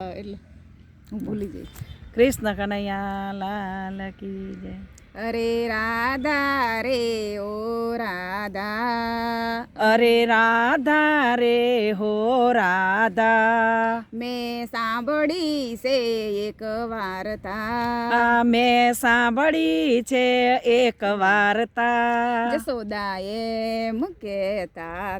એટલે. હું ભૂલી જઈશ. કૃષ્ણ કનૈયા લાલ કી જય. અરે રાધા રે ઓ રાધા. અરે રાધા રે હો રાધા. મેં સાંભળી છે એક વાર્તા. મેં સાંભળી છે એક વાર્તા. જસોદાએ મુકે તા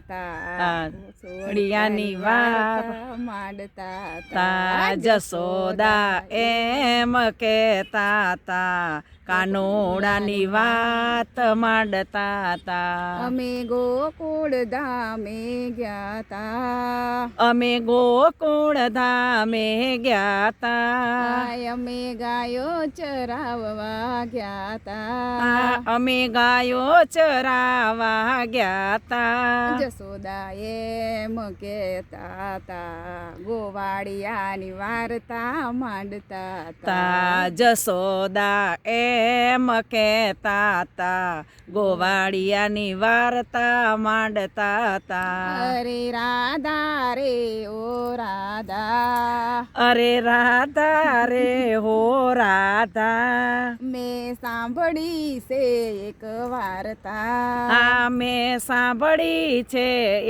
સોડિયાની વાત માંડતા તા જસોદા એમ કહેતા તા. કાનોડાની વાત માંડતા તા. અમે ગોકુળ ધામે ગયા તા. અમે ગોકુળ ધામે ગયા તા. અમે ગાયો ચરાવવા ગયા તા. અમે ગાયો ચરાવા ગયા તા. જસોદાએ કહેતા તાતા ગોવાળિયાની વાર્તા માંડતા તા. જસોદા એમ કહેતા તા ગોવાળિયાની વાર્તા માંડતા તા અરે રાધા રે ઓ રાધા. અરે રાધા રે હો રાધા. મેં સાંભળી છે એક વાર્તા. હા મેં સાંભળી છે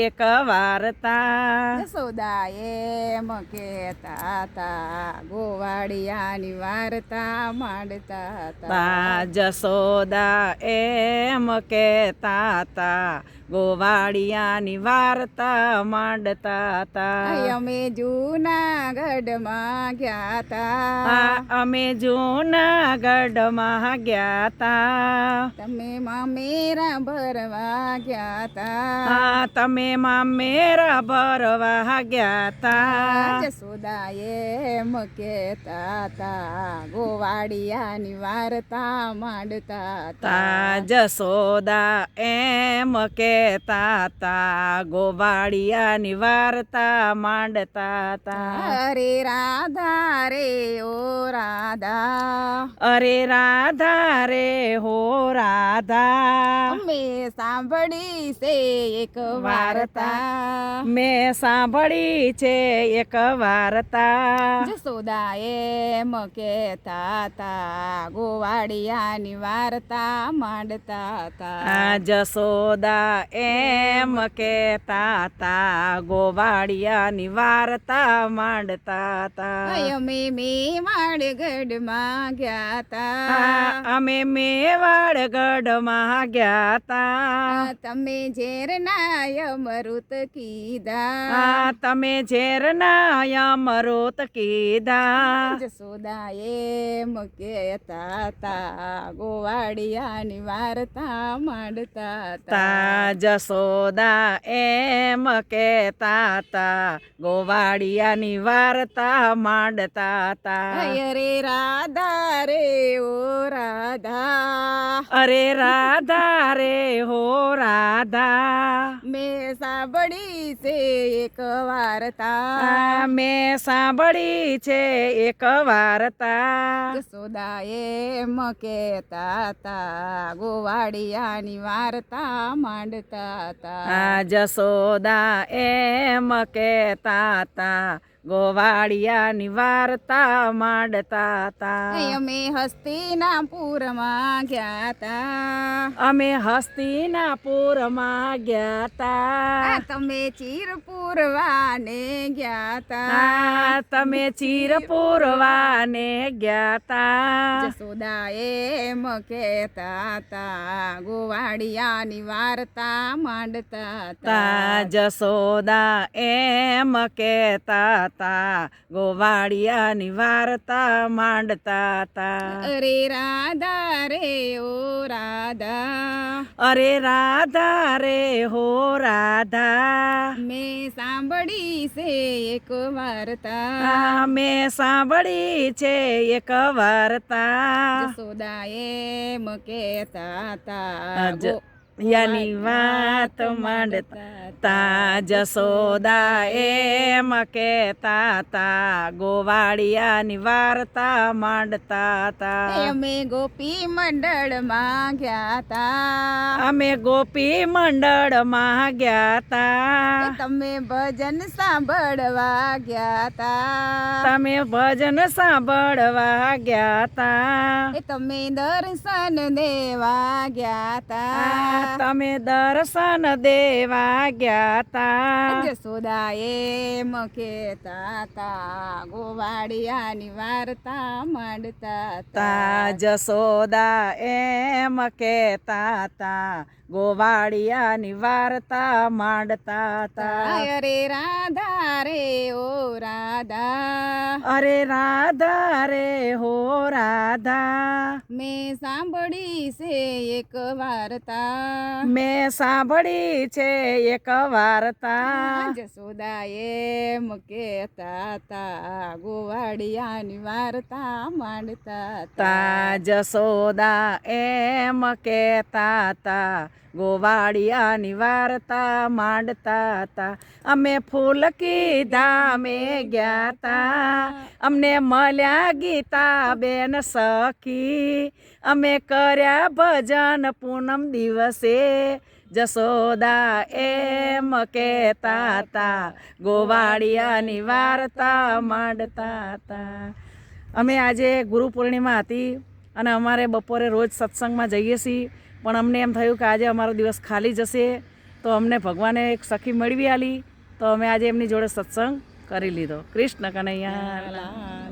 એક વાર્તા. જસોદાએ મકે તા ગોવાળિયાની વાર્તા માંડતા તા જસોદા એમ કહેતા તા ગોવાળિયાની વાર્તા માંડતા તા અમે જૂનાગઢમાં ગયા તા અમે જૂનાગઢમાં ગયા તા તમે મામેરા ભરવા ગયા તા તમે મામેરા ભરવા ગયા તા જસોદાએ મકે તાતા ગોવાડિયાની વાર્તા માંડતા તા જસોદા એમ કહેતા તા ગોવાડિયાની વાર્તા માંડતા. તા અરે રાધા રે ઓ રાધા. અરે રાધા રે હો રાધા. મેં સાંભળી છે એક વાર્તા. મેં સાંભળી છે એક વાર્તા. જસોદાએ કહેતા તા ગોવાડિયાની વાર્તા માંડતા તા. જસોદા એમ કહેતા તા ગોવાડિયાની વાર્તા માંડતા તા અમે મેવાડ ગઢમાં ગયા તા અમે મેવાડ ગઢમાં ગયા તા તમે ઝેરના અમૃત કીધા તમે ઝેરના અમૃત કીધા જસોદાએ મકે તાતા ગોવાળિયાની વાર્તા માંડતા તા જસોદા એમ કેતા તા ગોવાળિયાની વાર્તા માંડતા તા. અરે રાધા રે ઓ રાધા. અરે રાધા રે હો રાધા. મેં સાંભળી છે એક વાર્તા. મેં સાંભળી છે એક વાર્તા. યશોદાએ એમ કહેતા હતા ગોવાડિયાની વાર્તા માંડતા હતા. જસોદા એમ કહેતા તા า ગોવાળિયાની વાર્તા માંડતા તા. અમે હસ્તિનાપુરમાં ગયા તા. અમે હસ્તિનાપુરમાં ગયા હતા તમે ચીરપુરવાને ગયા હતા તમે ચીરપુરવાને ગયા તા. એમ કહેતા હતા ગોવાળિયાની વાર્તા માંડતા તા. જસોદા એમ કહેતા તા ગોવાળિયાની વાર્તા માંડતા તા અરે રાધા રે ઓ રાધા. અરે રાધા રે હો રાધા. મેં સાંભળી છે એક વાર્તા. મેં સાંભળી છે એક વાર્તા. સોદાએ મ કહેતા ગો- યાની વાત માંડતા તા જસોદા એમ કેતા તા ગોવાળિયાની વાર્તા માંડતા તા. અમે ગોપી મંડળમાં ગયા તા. અમે ગોપી મંડળમાં ગયા તા. તમે ભજન સાંભળવા ગયા તા. તમે ભજન સાંભળવા ગયા તા. તમે દર્શન દેવા ગયા તા. તમે દર્શન દેવા ગયા તા સોદા એમ કહેતા તા ગોવાડિયાની વાર્તા માંડતા તા. જસોદા એમ કેતા તા ગોવાડિયાની વાર્તા માંડતા તા. અરે રાધા રે ઓ રાધા. અરે રાધા રે હો રાધા. મેં સાંભળી છે એક વાર્તા. મેં સાંભળી છે એક વાર્તા. જસોદા એમ કહેતા તા ગોવાડિયાની વાર્તા માંડતા તા. જસોદા એમ કહેતા તા ગોવાળિયાની વાર્તા માંડતા હતા. અમે ફૂલકી ધામે ગયા તા. અમને મળ્યા ગીતા બેન સખી. અમે કર્યા ભજન પૂનમ દિવસે. જસોદા એમ કહેતા હતા. ગોવાળિયાની વાર્તા માંડતા હતા. અમે આજે ગુરુ પૂર્ણિમા હતી. અને અમારે બપોરે રોજ સત્સંગમાં જઈએ છીએ. પણ અમને એમ થયું કે આજે અમારો દિવસ ખાલી જશે. તો અમને ભગવાને એક સખી મેળવી આલી. તો અમે આજે એમની જોડે સત્સંગ કરી લીધો. કૃષ્ણ કનૈયા.